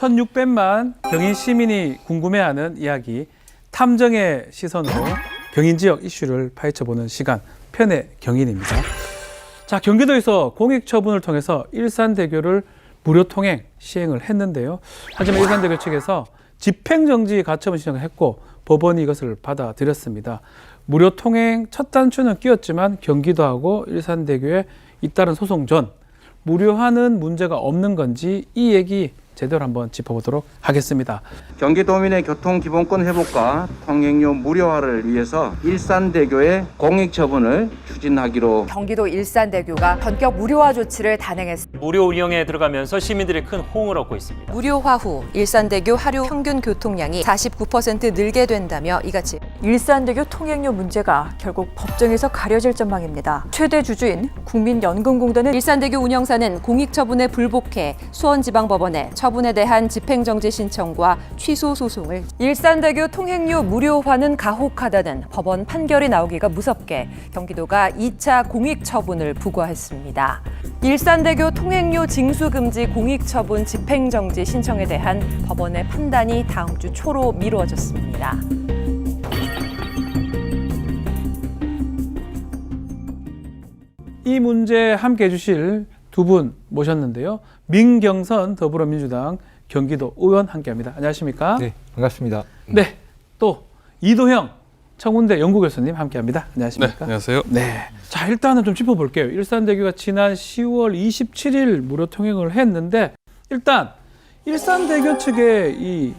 1600만 경인 시민이 궁금해하는 이야기 탐정의 시선으로 경인 지역 이슈를 파헤쳐보는 시간 편의 경인입니다. 자 경기도에서 공익 처분을 통해서 일산대교를 무료 통행 시행을 했는데요. 하지만 일산대교 측에서 집행정지 가처분 신청을 했고 법원이 이것을 받아들였습니다. 무료 통행 첫 단추는 끼었지만 경기도하고 일산대교에 잇따른 소송 전 무료화는 문제가 없는 건지 이 얘기 제대로 한번 짚어보도록 하겠습니다. 경기도민의 교통 기본권 회복과 통행료 무료화를 위해서 일산대교의 공익 처분을 추진하기로 경기도 일산대교가 전격 무료화 조치를 단행했습니다. 무료 운영에 들어가면서 시민들이 큰 호응을 얻고 있습니다. 무료화 후 일산대교 하루 평균 교통량이 49% 늘게 된다며 이같이 일산대교 통행료 문제가 결국 법정에서 가려질 전망입니다. 최대 주주인 국민연금공단은 일산대교 운영사는 공익처분에 불복해 수원지방법원에 처 분에 대한 집행정지 신청과 취소 소송을 일산대교 통행료 무료화는 가혹하다는 법원 판결이 나오기가 무섭게 경기도가 2차 공익 처분을 부과했습니다. 일산대교 통행료 징수금지 공익처분 집행정지 신청에 대한 법원의 판단이 다음 주 초로 미루어졌습니다. 이 문제 함께 해주실 두 분 모셨는데요. 민경선 더불어민주당 경기도 의원 함께합니다. 안녕하십니까? 네, 반갑습니다. 네, 또 이도형 청운대 연구 교수님 함께합니다. 네, 안녕하십니까? 안녕하세요. 네. 자, 일단은 좀 짚어볼게요. 일산대교가 지난 10월 27일 무료 통행을 했는데 일단 일산대교 측의 이,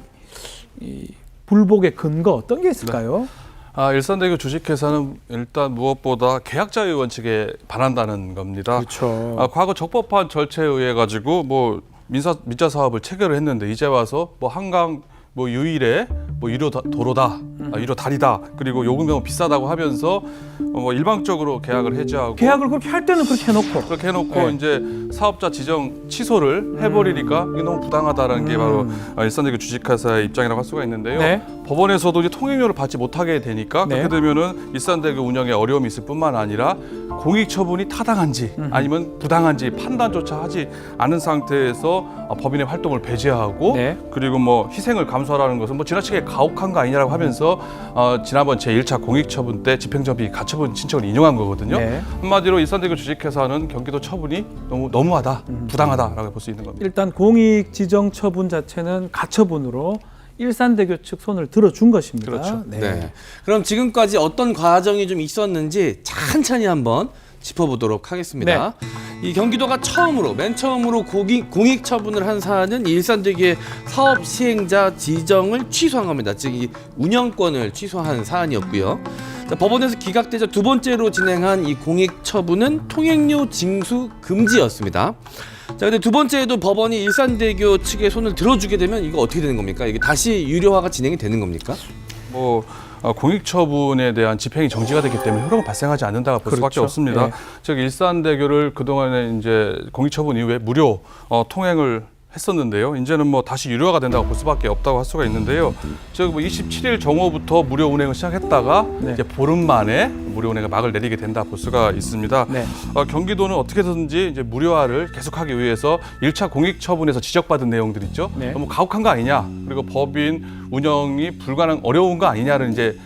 이 불복의 근거 어떤 게 있을까요? 아, 일산대교 주식회사는 일단 무엇보다 계약자의 원칙에 반한다는 겁니다. 그렇죠. 아, 과거 적법한 절차에 의해 가지고 뭐 민사 민자 사업을 체결을 했는데 이제 와서 뭐 한강 뭐 유일에 뭐 유료 다- 도로다, 아, 유료 다리다, 그리고 요금 너무 비싸다고 하면서 어, 뭐 일방적으로 계약을 해지하고 계약을 그렇게 할 때는 그렇게 해놓고 그렇게 해놓고 네. 이제 사업자 지정 취소를 해버리니까 이게 너무 부당하다라는 게 바로 아, 일산대교 주식회사의 입장이라고 할 수가 있는데요. 네. 법원에서도 이제 통행료를 받지 못하게 되니까 네. 그렇게 되면은 일산대교 운영에 어려움이 있을 뿐만 아니라 공익 처분이 타당한지 아니면 부당한지 판단조차 하지 않은 상태에서 아, 법인의 활동을 배제하고 네. 그리고 뭐 희생을 감수하라는 것은 뭐 지나치게 가혹한 거 아니냐라고 하면서 어, 지난번 제 1차 공익 처분 때 집행정지 가처분 신청을 인용한 거거든요. 네. 한마디로 일산대교 주식회사는 경기도 처분이 너무 너무하다, 부당하다라고 볼 수 있는 겁니다. 일단 공익 지정 처분 자체는 가처분으로 일산대교 측 손을 들어준 것입니다. 그렇죠. 네. 그럼 지금까지 어떤 과정이 좀 있었는지 천천히 한번 짚어보도록 하겠습니다. 이 경기도가 처음으로 맨 처음으로 공익, 공익 처분을 한 사안은 일산대교의 사업 시행자 지정을 취소한 겁니다. 즉 이 운영권을 취소한 사안이었고요. 자, 법원에서 기각되자 두 번째로 진행한 이 공익 처분은 통행료 징수 금지였습니다. 자, 근데 두 번째에도 법원이 일산대교 측의 손을 들어주게 되면 이거 어떻게 되는 겁니까? 이게 다시 유료화가 진행이 되는 겁니까? 뭐 어, 공익 처분에 대한 집행이 정지가 됐기 때문에 효력은 발생하지 않는다고 볼 수밖에 그렇죠. 없습니다. 예. 즉 일산대교를 그동안에 이제 공익 처분 이후에 무료 어, 통행을 했었는데요. 이제는 뭐 다시 유료화가 된다고 볼 수밖에 없다고 할 수가 있는데요. 즉뭐 27일 정오부터 무료 운행을 시작했다가 네. 이제 보름 만에 무료 운행을 막을 내리게 된다 볼 수가 있습니다. 네. 어, 경기도는 어떻게든지 이제 무료화를 계속하기 위해서 1차 공익 처분에서 지적받은 내용들 있죠. 네. 너무 가혹한 거 아니냐. 그리고 법인 운영이 불가능 어려운 거 아니냐를 이제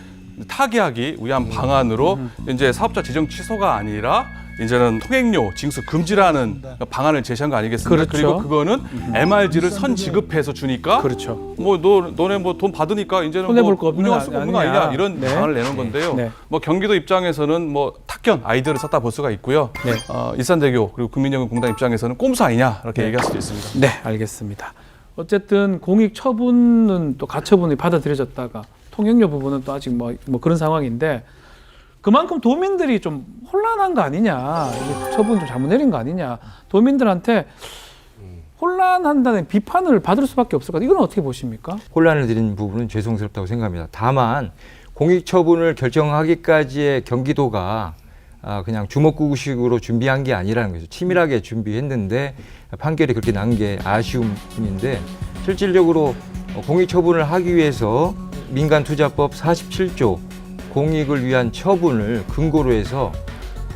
타개하기 위한 방안으로 이제 사업자 지정 취소가 아니라 이제는 통행료 징수 금지라는 방안을 제시한 거 아니겠습니까? 그렇죠. 리고 그거는 MRG를 선 지급해서 주니까 그렇죠. 뭐 너 너네 뭐 돈 받으니까 이제는 손해볼 뭐 거 없는 운영할 거 수가 없는 거 아니냐. 아니냐 이런 네. 방안을 내놓은 건데요. 네. 뭐 경기도 입장에서는 뭐 탁견 아이디어를 썼다 볼 수가 있고요. 네. 어, 일산대교 그리고 국민연금공단 입장에서는 꼼수 아니냐 이렇게 얘기할 수도 있습니다. 네, 알겠습니다. 어쨌든 공익 처분은 또 가처분이 받아들여졌다가 통행료 부분은 또 아직 뭐, 뭐 그런 상황인데 그만큼 도민들이 좀 혼란한 거 아니냐, 이게 처분 좀 잘못 내린 거 아니냐, 도민들한테 혼란한다는 비판을 받을 수밖에 없을 것 같아요. 이건 어떻게 보십니까? 혼란을 드린 부분은 죄송스럽다고 생각합니다. 다만 공익 처분을 결정하기까지의 경기도가 아, 그냥 주먹구구식으로 준비한 게 아니라는 거죠. 치밀하게 준비했는데 판결이 그렇게 난 게 아쉬운 뿐인데 실질적으로 어, 공익 처분을 하기 위해서 민간 투자법 47조 공익을 위한 처분을 근거로 해서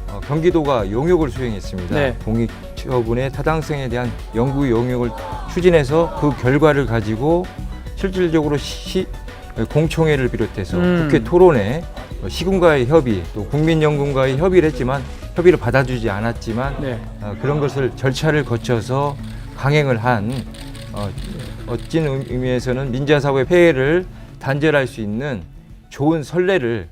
어, 경기도가 용역을 수행했습니다. 네. 공익 공익 처분의 타당성에 대한 연구 용역을 추진해서 그 결과를 가지고 실질적으로 시, 공청회를 비롯해서 음. 국회 토론회, 어, 시군과의 협의, 또 국민연금과의 협의를 했지만 협의를 받아주지 않았지만 네. 어, 그런 것을 절차를 거쳐서 강행을 한 어, 어찐 의미에서는 민자사고의 폐해를 단절할 수 있는 좋은 선례를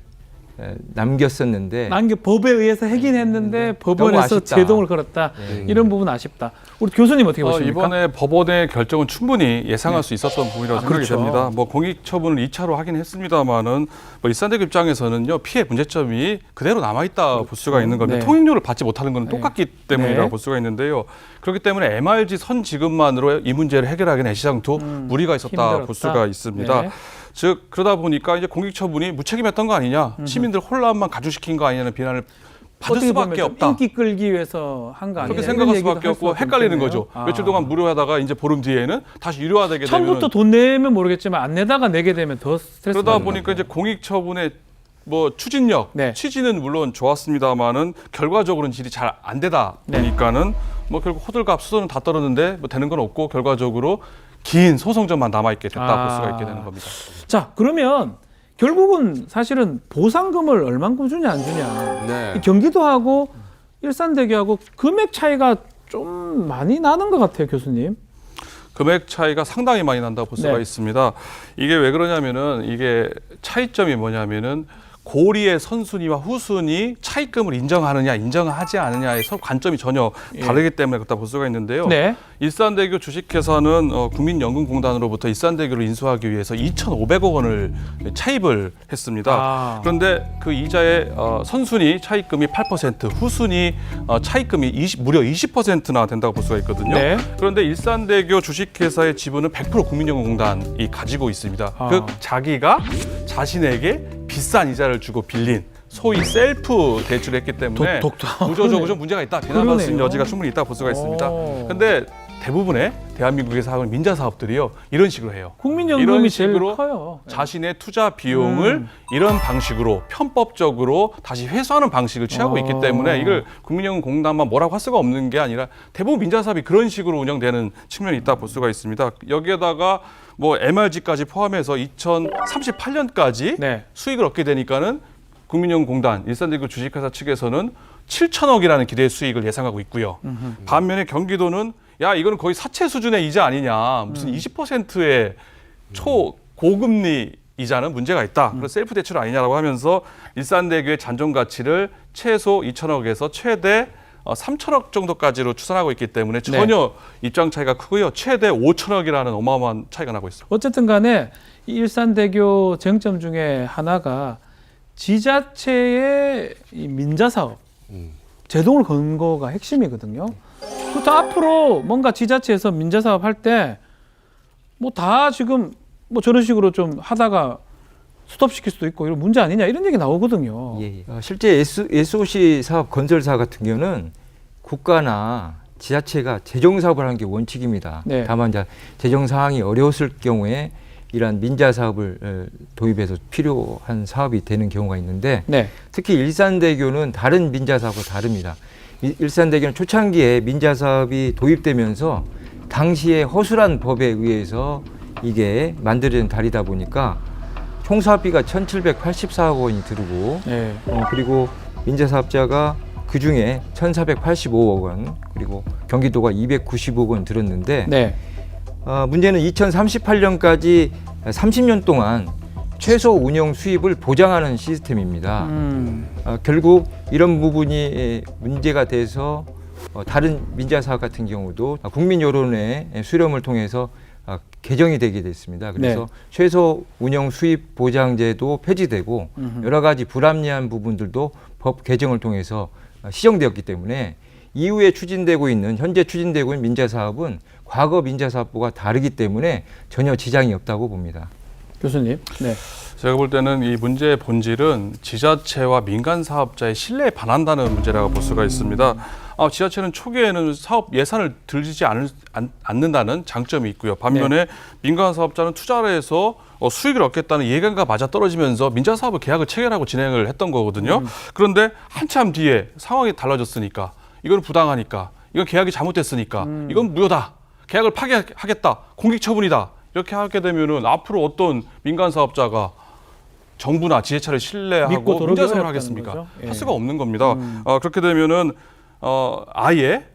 에, 남겼었는데 남겨 법에 의해서 하긴 했는데 법원에서 네. 아쉽다. 제동을 걸었다. 네. 이런 부분 아쉽다. 우리 교수님 어떻게 어, 보십니까? 이번에 법원의 결정은 충분히 예상할 수 있었던 부분이라고 아, 생각이 그렇죠. 됩니다. 뭐 공익 처분을 2차로 하긴 했습니다만은 뭐 일산대교 입장에서는요 피해 문제점이 그대로 남아 있다 볼 수가 있는 겁니다. 네. 통행료를 받지 못하는 것은 네. 똑같기 때문이라고 네. 볼 수가 있는데요. 그렇기 때문에 MRG 선 지급만으로 이 문제를 해결하기는 애시장도 음, 무리가 있었다 힘들었다. 볼 수가 있습니다. 네. 즉 그러다 보니까 이제 공익 처분이 무책임했던 거 아니냐, 시민들 혼란만 가중시킨 거 아니냐는 비난을 받을 수밖에 없다. 인기 끌기 위해서 한 거 아니에요? 그렇게 생각할 수밖에 없고 헷갈리는 거죠. 며칠 동안 무료하다가 이제 보름 뒤에는 다시 유료화되게 되면 처음부터 돈 내면 모르겠지만 안 내다가 내게 되면 더 스트레스 그러다 받는 보니까. 이제 공익 처분의 뭐 추진력, 네. 취지는 물론 좋았습니다만은 결과적으로는 질이 잘 안 되다 네. 보니까는 뭐 결국 호들갑 수도는 다 떨었는데 뭐 되는 건 없고 결과적으로 긴 소송전만 남아 있게 됐다 아. 볼 수가 있게 되는 겁니다. 자 그러면 결국은 사실은 보상금을 얼만큼 주냐 안 주냐 네. 이 경기도하고 일산대교하고 금액 차이가 좀 많이 나는 것 같아요 교수님. 금액 차이가 상당히 많이 난다고 볼 수가 네. 있습니다. 이게 왜 그러냐면은 이게 차이점이 뭐냐면은 고리의 선순위와 후순위 차입금을 인정하느냐 인정하지 않느냐의 서- 관점이 전혀 예. 다르기 때문에 그렇다 볼 수가 있는데요. 네. 일산대교 주식회사는 어, 국민연금공단으로부터 일산대교를 인수하기 위해서 2,500억 원을 차입을 했습니다. 아. 그런데 그 이자의 어, 선순위 차입금이 8%, 후순위 어, 차입금이 20, 무려 20%나 된다고 볼 수가 있거든요. 네. 그런데 일산대교 주식회사의 지분은 100% 국민연금공단이 가지고 있습니다. 아. 그 자기가 자신에게 비싼 이자를 주고 빌린 소위 셀프 대출을 했기 때문에 독- 독특하네. 구조적으로 좀 문제가 있다. 비난받을 수 있는 그러네요. 여지가 충분히 있다 볼 수가 있습니다. 오. 근데 대부분의 대한민국에서 하는 민자 사업들이요 이런 식으로 해요. 국민연금이 제일 커요. 자신의 투자 비용을 음. 이런 방식으로 편법적으로 다시 회수하는 방식을 취하고 어. 있기 때문에 이걸 국민연금공단만 뭐라고 할 수가 없는 게 아니라 대부분 민자 사업이 그런 식으로 운영되는 측면이 있다 볼 수가 있습니다. 여기에다가 뭐 MRG까지 포함해서 2038년까지 네. 수익을 얻게 되니까는 국민연금공단 일산대교 주식회사 측에서는 7천억이라는 기대 수익을 예상하고 있고요. 반면에 경기도는 야 이거는 거의 사채 수준의 이자 아니냐 무슨 20%의 초 고금리 이자는 문제가 있다. 그래서 셀프 대출 아니냐라고 하면서 일산대교의 잔존 가치를 최소 2천억에서 최대 어, 3천억 정도까지로 추산하고 있기 때문에 전혀 입장 차이가 크고요. 최대 5천억이라는 어마어마한 차이가 나고 있습니다. 어쨌든 간에 이 일산대교 쟁점 중에 하나가 지자체의 이 민자 사업 제동을 건 거가 핵심이거든요. 그렇다 앞으로 뭔가 지자체에서 민자 사업 할 때 뭐 다 지금 뭐 저런 식으로 좀 하다가 스톱시킬 수도 있고 이런 문제 아니냐 이런 얘기 나오거든요. 예, 예. 어, 실제 SOC 사업 건설사 같은 경우는 국가나 지자체가 재정 사업을 하는 게 원칙입니다. 네. 다만 이제 재정 상황이 어려웠을 경우에 이러한 민자 사업을 어, 도입해서 필요한 사업이 되는 경우가 있는데 네. 특히 일산대교는 다른 민자 사업과 다릅니다. 이- 일산대교는 초창기에 민자 사업이 도입되면서 당시에 허술한 법에 의해서 이게 만들어진 다리다 보니까 총 사업비가 1,784억 원이 들고 네. 어, 그리고 민자 사업자가 그 중에 1,485억 원 그리고 경기도가 290억 원 들었는데 네. 어, 문제는 2038년까지 30년 동안 최소 운영 수입을 보장하는 시스템입니다. 음. 어, 결국 이런 부분이 에, 문제가 돼서 어, 다른 민자 사업 같은 경우도 국민 여론의 수렴을 통해서 어, 개정이 되게 됐습니다. 그래서 네. 최소 운영 수입 보장제도 폐지되고 음흠. 여러 가지 불합리한 부분들도 법 개정을 통해서 어, 시정되었기 때문에 이후에 추진되고 있는 현재 추진되고 있는 민자 사업은 과거 민자 사업부가 다르기 때문에 전혀 지장이 없다고 봅니다. 교수님. 네. 제가 볼 때는 이 문제의 본질은 지자체와 민간 사업자의 신뢰에 반한다는 문제라고 볼 수가 있습니다. 아, 지자체는 초기에는 사업 예산을 들지 않을, 않, 않는다는 장점이 있고요. 반면에 민간 사업자는 투자를 해서 어, 수익을 얻겠다는 예견과 맞아 떨어지면서 민자 사업을 계약을 체결하고 진행을 했던 거거든요. 그런데 한참 뒤에 상황이 달라졌으니까 이건 부당하니까 이건 계약이 잘못됐으니까 음. 이건 무효다. 계약을 파기하겠다. 공익 처분이다. 이렇게 하게 되면은 앞으로 어떤 민간 사업자가 정부나 믿고 신뢰하고 어렵다는 하겠습니까? 예. 음. 할 수가 없는 겁니다. 어, 그렇게 되면은 어, 아예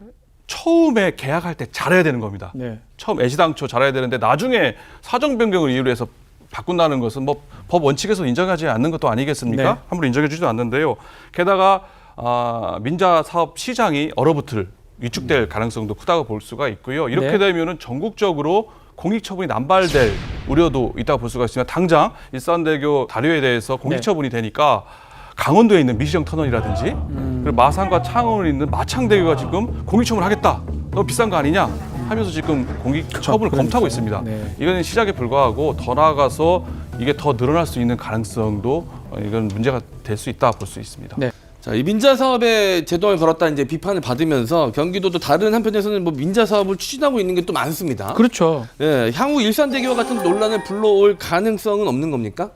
처음에 계약할 때 잘해야 되는 겁니다. 네. 처음 애시당초 잘해야 되는데 나중에 사정 변경을 이유로 해서 바꾼다는 것은 뭐 법 원칙에서 인정하지 않는 것도 아니겠습니까? 네. 함부로 인정해 주지도 않는데요. 게다가 아, 민자 사업 시장이 얼어붙을 위축될 가능성도 크다고 볼 수가 있고요. 이렇게 네. 되면은 전국적으로 공익 처분이 남발될 우려도 있다고 볼 수가 있습니다. 당장 일산대교 다리에 대해서 공익 네. 처분이 되니까 강원도에 있는 미시정 터널이라든지 음. 그리고 마산과 창원에 있는 마창대교가 지금 공익 처분을 하겠다. 너무 비싼 거 아니냐? 하면서 지금 공익 처분을 그러니까. 검토하고 있습니다. 네. 이거는 시작에 불과하고 더 나아가서 이게 더 늘어날 수 있는 가능성도 어, 이건 문제가 될 수 있다 볼 수 있습니다. 네. 자, 이 민자 사업에 제동을 걸었다 이제 비판을 받으면서 경기도도 다른 한편에서는 뭐 민자 사업을 추진하고 있는 게 또 많습니다. 그렇죠. 예, 향후 일산대교와 같은 논란을 불러올 가능성은 없는 겁니까?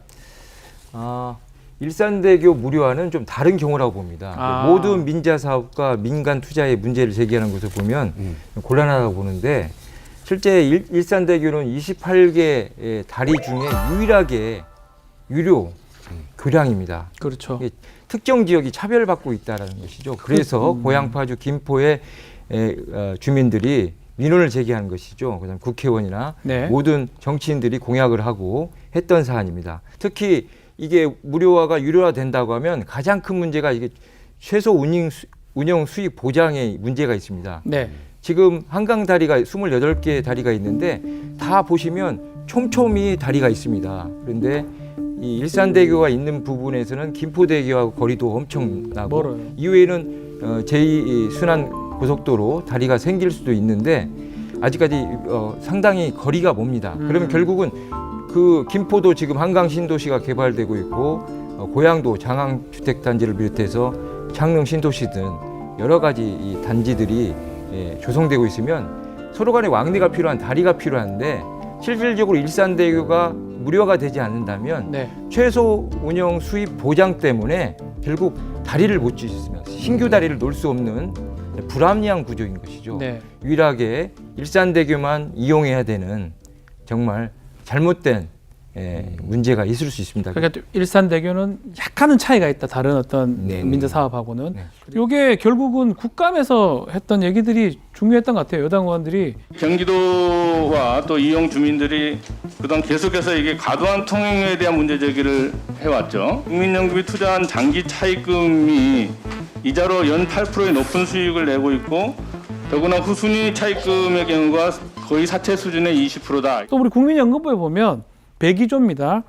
아, 일산대교 무료화는 좀 다른 경우라고 봅니다. 아. 모든 민자 사업과 민간 투자의 문제를 제기하는 것을 보면 곤란하다고 보는데 실제 일, 일산대교는 28개 다리 중에 유일하게 유료 교량입니다. 그렇죠. 특정 지역이 차별받고 있다라는 것이죠. 그래서 고향파주 김포의 에, 어, 주민들이 민원을 제기하는 것이죠. 그다음 국회의원이나 네. 모든 정치인들이 공약을 하고 했던 사안입니다. 특히 이게 무료화가 유료화 된다고 하면 가장 큰 문제가 이게 최소 운영, 수, 운영 수익 보장에 문제가 있습니다. 네. 지금 한강 다리가 28개 다리가 있는데 다 보시면 촘촘히 다리가 있습니다. 그런데 이 일산대교가 있는 부분에서는 김포대교하고 거리도 엄청 나고 멀어요. 이후에는 어, 제2 순환 고속도로 다리가 생길 수도 있는데 아직까지 어, 상당히 거리가 멉니다. 그러면 결국은 그 김포도 지금 한강 신도시가 개발되고 있고 어, 고양도 장항 주택 단지를 비롯해서 창릉 신도시 등 여러 가지 이 단지들이 예, 조성되고 있으면 서로 간에 왕래가 필요한 다리가 필요한데 실질적으로 일산대교가 무료가 되지 않는다면 네. 최소 운영 수입 보장 때문에 결국 다리를 못 짓으면 신규 다리를 놓을 수 없는 불합리한 구조인 것이죠. 네. 유일하게 일산대교만 이용해야 되는 정말 잘못된 예, 문제가 있을 수 있습니다. 그러니까 또 일산대교는 약간은 차이가 있다. 다른 어떤 네. 민자 사업하고는. 네. 이게 결국은 국감에서 했던 얘기들이 중요했던 것 같아요. 여당 의원들이 경기도와 또 이용 주민들이 그동안 계속해서 이게 과도한 통행료에 대한 문제 제기를 해왔죠. 국민연금이 투자한 장기 차입금이 이자로 연 8%의 높은 수익을 내고 있고 더구나 후순위 차입금의 경우가 거의 사채 수준의 20%다. 또 우리 국민연금부에 보면 배기조입니다.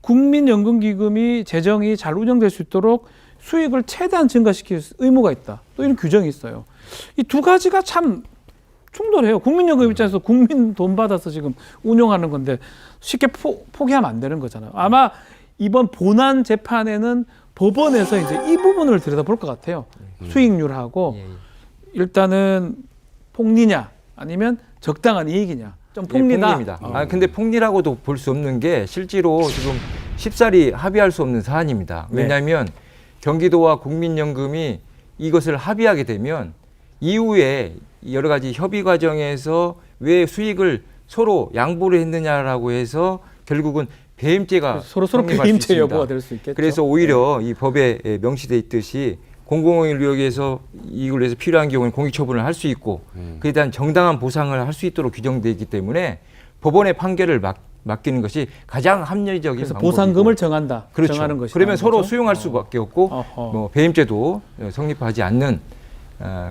국민연금기금이 재정이 잘 운영될 수 있도록 수익을 최대한 증가시킬 의무가 있다. 또 이런 규정이 있어요. 이 두 가지가 참 충돌해요. 국민연금 입장에서 국민 돈 받아서 지금 운영하는 건데 쉽게 포, 포기하면 안 되는 거잖아요. 아마 이번 본안 재판에는 법원에서 이제 이 부분을 들여다볼 것 같아요. 수익률하고 예, 예. 일단은 폭리냐 아니면 적당한 이익이냐. 좀 폭리다. 예. 아, 근데 폭리라고도 볼 수 없는 게 실제로 지금 쉽사리 합의할 수 없는 사안입니다. 네. 왜냐하면 경기도와 국민연금이 이것을 합의하게 되면 이후에 여러 가지 협의 과정에서 왜 수익을 서로 양보를 했느냐라고 해서 결국은 배임죄가 서로 서로 배임죄. 여부가 될 수 있겠죠. 그래서 오히려 이 법에 명시돼 있듯이 공공의를 위해서 이익을 위해서 필요한 경우는 공익처분을 할 수 있고 그에 대한 정당한 보상을 할 수 있도록 규정되어 있기 때문에 법원의 판결을 맡, 맡기는 것이 가장 합리적인 그래서 방법이고. 보상금을 정한다. 그렇죠. 정하는 것이다. 그러면 서로 거죠? 수용할 수밖에 없고 어허. 뭐 배임죄도 성립하지 않는 어,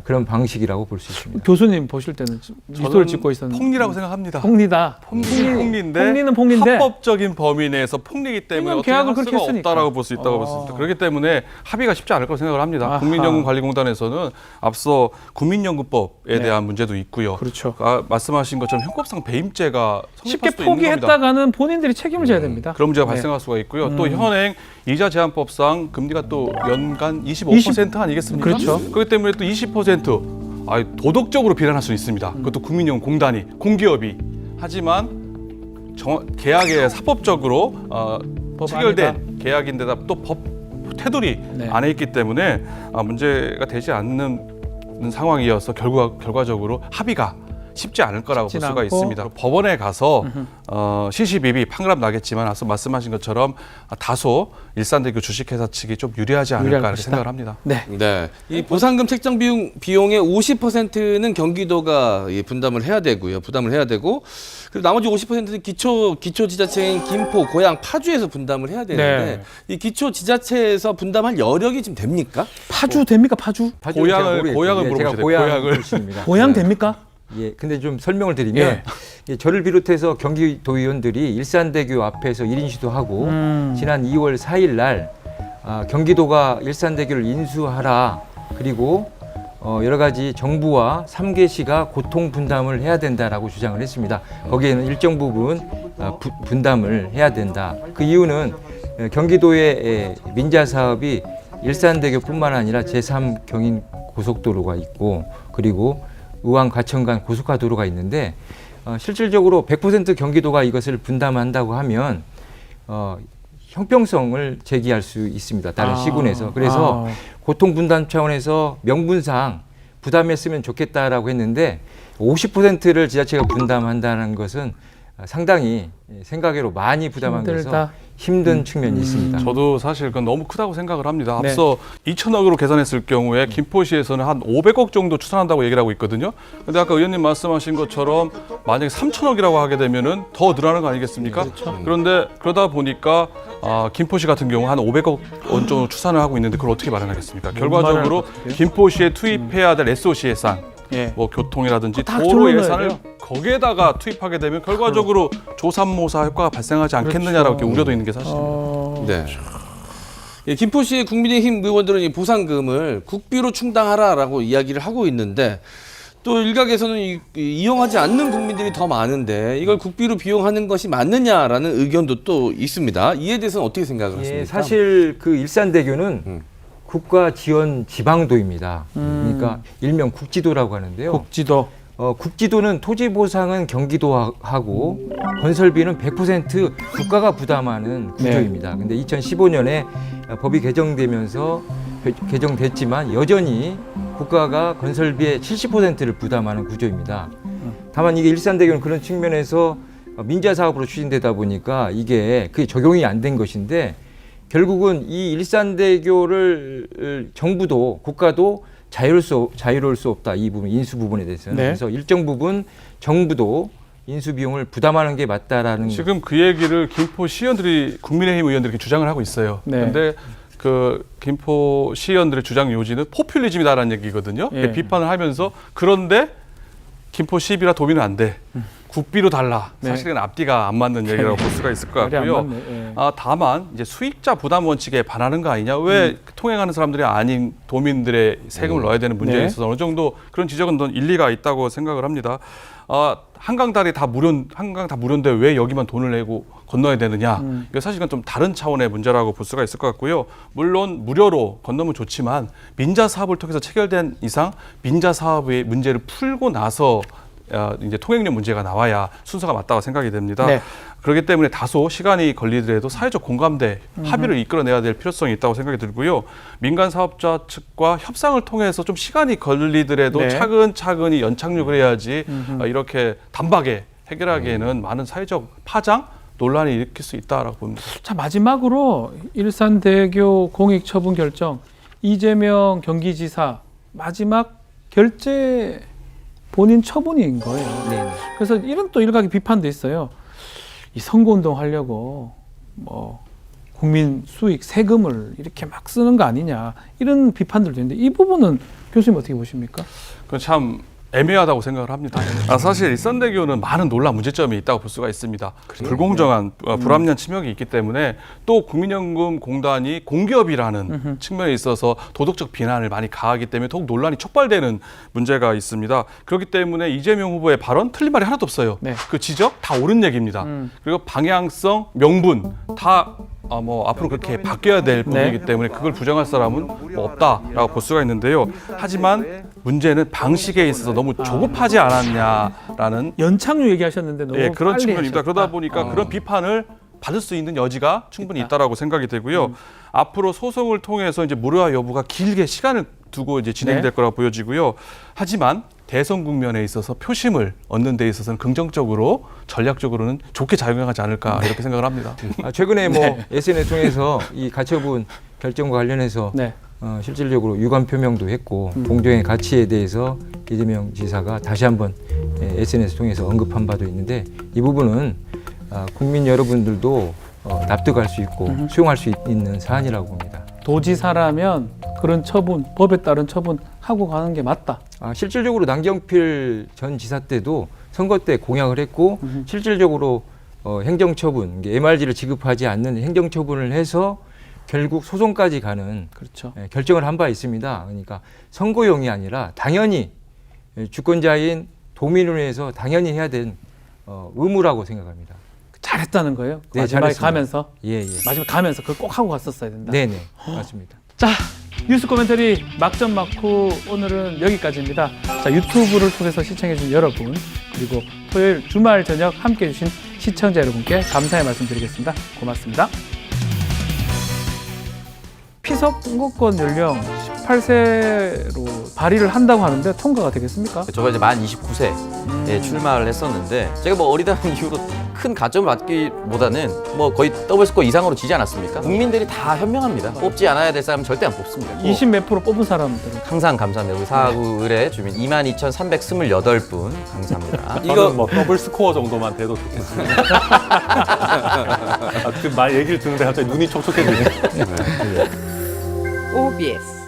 그런 방식이라고 볼 수 있습니다. 교수님 보실 때는 미소를 짓고 있었는데 폭리라고 생각합니다. 폭리다. 폭리, 폭리인데 폭리는 폭리인데 합법적인 범위 내에서 폭리기 때문에 어떻게 계약을 할 그렇게 수가 했으니까. 없다라고 볼 수 있다고 어. 볼수 있다. 그렇기 때문에 합의가 쉽지 않을 거라고 생각을 합니다. 아하. 국민연금관리공단에서는 앞서 국민연금법에 네. 대한 문제도 있고요. 그렇죠. 아, 말씀하신 것처럼 형법상 배임죄가 쉽게. 포기했다가는 본인들이 책임을 져야 됩니다. 그런 문제가 네. 발생할 수가 있고요. 또 음. 현행 이자 제한법상 금리가 또 연간 25% 아니겠습니까? 그렇죠. 그렇기 때문에 또 20% 아, 도덕적으로 비난할 수 있습니다. 그것도 국민연금 공단이 공기업이 하지만 정, 계약에 사법적으로 어, 법 체결된 계약인데다 또 법 테두리 네. 안에 있기 때문에 아, 문제가 되지 않는 상황이어서 결과 결과적으로 합의가 쉽지 않을 거라고 볼 수가 않고. 있습니다. 법원에 가서 어, 시시비비 판결 나겠지만 앞서 말씀하신 것처럼 다소 일산대교 주식회사 측이 좀 유리하지 않을까. 생각을 합니다. 네. 네. 이 보상금 책정 비용 비용의 50%는 경기도가 이 분담을 해야 되고요. 부담을 해야 되고 그리고 나머지 50%는 기초 기초 지자체인 김포, 고양, 파주에서 분담을 해야 되는데 네. 이 기초 지자체에서 분담할 여력이 좀 됩니까? 파주 됩니까? 파주? 고향을- 고향을 예. 고향 고향을. 고향 예. 됩니까? 예, 근데 좀 설명을 드리면 예, 저를 비롯해서 경기도 의원들이 일산대교 앞에서 1인 시도하고 음. 지난 2월 4일 날 아, 경기도가 일산대교를 인수하라 그리고 어, 여러 가지 정부와 3개시가 고통 분담을 해야 된다라고 주장을 했습니다. 거기에는 일정 부분 아, 부- 분담을 해야 된다. 그 이유는 에, 경기도의 에, 민자 사업이 일산대교뿐만 아니라 제3 경인 고속도로가 있고 그리고 의왕 과천간 고속화 도로가 있는데 어, 실질적으로 100% 경기도가 이것을 분담한다고 하면 어, 형평성을 제기할 수 있습니다. 다른 아. 시군에서 그래서 아. 고통 분담 차원에서 명분상 부담했으면 좋겠다라고 했는데 50%를 지자체가 분담한다는 것은 상당히 생각외로 많이 부담한 힘들다. 것서 힘든 측면이 있습니다. 저도 사실 그건 너무 크다고 생각을 합니다. 네. 앞서 2천억으로 계산했을 경우에 김포시에서는 한 500억 정도 추산한다고 얘기를 하고 있거든요. 근데 아까 의원님 말씀하신 것처럼 만약에 3천억이라고 하게 되면은 더 늘어나는 거 아니겠습니까? 그런데 그러다 보니까 아, 김포시 같은 경우 한 500억 원 정도 추산을 하고 있는데 그걸 어떻게 마련하겠습니까? 결과적으로 김포시에 투입해야 될 SOC 예산 예. 뭐 교통이라든지 다 도로 예산을 돼요. 거기에다가 투입하게 되면 결과적으로 조삼모사 효과가 발생하지 않겠느냐라고 이렇게 우려도 있는 게 사실입니다. 어... 네. 예, 김포시의 국민의힘 의원들은 이 보상금을 국비로 충당하라라고 이야기를 하고 있는데 또 일각에서는 이, 이- 이용하지 않는 국민들이 더 많은데 이걸 국비로 비용하는 것이 맞느냐라는 의견도 또 있습니다. 이에 대해서는 어떻게 생각을 하십니까? 예, 사실 그 일산대교는 음. 국가 지원 지방도입니다. 음. 그러니까 일명 국지도라고 하는데요. 국지도. 어, 국지도는 토지 보상은 경기도하고 건설비는 100% 국가가 부담하는 네. 구조입니다. 근데 2015년에 법이 개정되면서 개- 개정됐지만 여전히 국가가 건설비의 70%를 부담하는 구조입니다. 다만 이게 일산대교는 그런 측면에서 민자 사업으로 추진되다 보니까 이게 그게 적용이 안 된 것인데 결국은 이 일산대교를 정부도 국가도 자유로울 수, 자유로울 수 없다 이 부분 인수 부분에 대해서는 네. 그래서 일정 부분 정부도 인수 비용을 부담하는 게 맞다라는 지금 그 얘기를 김포 시의원들이 국민의힘 의원들이 주장을 하고 있어요. 네. 그런데 그 김포 시의원들의 주장 요지는 포퓰리즘이다라는 얘기거든요. 예. 비판을 하면서 그런데 김포 시비라 도민은 안 돼. 국비로 달라. 네. 사실은 앞뒤가 안 맞는 얘기라고 볼 수가 있을 것 같고요. 예. 아, 다만 이제 수익자 부담 원칙에 반하는 거 아니냐? 왜 음. 통행하는 사람들이 아닌 도민들의 세금을 넣어야 되는 문제에 네. 있어서 어느 정도 그런 지적은 넌 일리가 있다고 생각을 합니다. 아, 한강 다리 다 무료 한강 다 무료인데 왜 여기만 돈을 내고 건너야 되느냐? 음. 이거 사실은 좀 다른 차원의 문제라고 볼 수가 있을 것 같고요. 물론 무료로 건너면 좋지만 민자 사업을 통해서 체결된 이상 민자 사업의 문제를 풀고 나서 어, 이제 통행료 문제가 나와야 순서가 맞다고 생각이 됩니다. 네. 그렇기 때문에 다소 시간이 걸리더라도 사회적 공감대 합의를 이끌어내야 될 필요성이 있다고 생각이 들고요. 민간 사업자 측과 협상을 통해서 좀 시간이 걸리더라도 네. 차근차근히 연착륙을 해야지 어, 이렇게 단박에 해결하기에는 음. 많은 사회적 파장 논란이 일으킬 수 있다라고 봅니다. 자 마지막으로 일산대교 공익 처분 결정 이재명 경기지사 마지막 결재 본인 처분인 거예요. 네. 그래서 이런 또 일각의 비판도 있어요. 이 선거운동 하려고 뭐 국민 수익 세금을 이렇게 막 쓰는 거 아니냐 이런 비판들도 있는데 이 부분은 교수님 어떻게 보십니까? 그건 참 애매하다고 생각을 합니다. 아, 사실 일산대교는 많은 논란 문제점이 있다고 볼 수가 있습니다. 불공정한 어, 불합리한 측면이 있기 때문에 또 국민연금공단이 공기업이라는 측면에 있어서 도덕적 비난을 많이 가하기 때문에 더욱 논란이 촉발되는 문제가 있습니다. 그렇기 때문에 이재명 후보의 발언 틀린 말이 하나도 없어요. 네. 그 지적 다 옳은 얘기입니다. 음. 그리고 방향성, 명분 다 아, 뭐 앞으로 그렇게 바뀌어야 될 부분이기 네. 때문에 그걸 부정할 사람은 뭐 없다라고 볼 수가 있는데요. 하지만 문제는 방식에 있어서 너무 조급하지 않았냐라는 연착륙 얘기하셨는데 너무 예, 그런 빨리 측면입니다. 하셨다. 그러다 보니까 어. 그런 비판을 받을 수 있는 여지가 충분히 있다. 음. 있다라고 생각이 되고요. 앞으로 소송을 통해서 이제 무료화 여부가 길게 시간을 두고 이제 진행될 네. 거라 보여지고요. 하지만 대선 국면에 있어서 표심을 얻는 데 있어서는 긍정적으로 전략적으로는 좋게 작용하지 않을까 네. 이렇게 생각을 합니다. 아, 최근에 뭐 SNS 통해서 이 가처분 결정과 관련해서 네. 어, 실질적으로 유감 표명도 했고 음. 공정의 가치에 대해서 이재명 지사가 다시 한번 예, SNS 통해서 언급한 바도 있는데 이 부분은 아, 국민 여러분들도 어, 납득할 수 있고 음. 수용할 수 있, 는 사안이라고 봅니다. 도지사라면 그런 처분, 법에 따른 처분 하고 가는 게 맞다. 아, 실질적으로 남경필 전 지사 때도 선거 때 공약을 했고 음. 실질적으로 어, 행정처분, MRG를 지급하지 않는 행정처분을 해서 결국 소송까지 가는 그렇죠. 예, 결정을 한 바 있습니다. 그러니까 선거용이 아니라 당연히 예, 주권자인 도민을 위해서 당연히 해야 된 어, 의무라고 생각합니다. 잘했다는 거예요. 네, 마지막에 잘했습니다. 가면서 예, 예. 마지막에 가면서 그걸 꼭 하고 갔었어야 된다. 네 네 맞습니다. 자, 뉴스 코멘터리 막점 막후 오늘은 여기까지입니다. 자, 유튜브를 통해서 시청해주신 여러분, 그리고 토요일 주말 저녁 함께 해주신 시청자 여러분께 감사의 말씀 드리겠습니다. 고맙습니다. 피서 공급권 연령 18세로 발의를 한다고 하는데 통과가 되겠습니까? 저가 이제 만 29세에 출마를 했었는데 제가 뭐 어리다는 이유로 큰 가점을 받기보다는 뭐 거의 더블 스코어 이상으로 지지 않았습니까? 국민들이 다 현명합니다. 뽑지 않아야 될 사람 은 절대 안 뽑습니다. 20 몇 프로 뽑은 사람들은 항상 감사합니다. 우리 사구 의뢰 주민 22,328분 감사합니다. 이거 뭐 더블 스코어 정도만 돼도 좋겠습니다. 아, 그말 얘기를 듣는데 갑자기 눈이 촉촉해지네. OBS.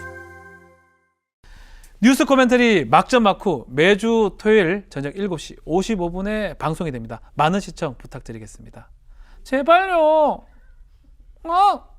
뉴스 코멘터리 막점 막후 매주 토요일 저녁 7시 55분에 방송이 됩니다. 많은 시청 부탁드리겠습니다. 제발요. 어?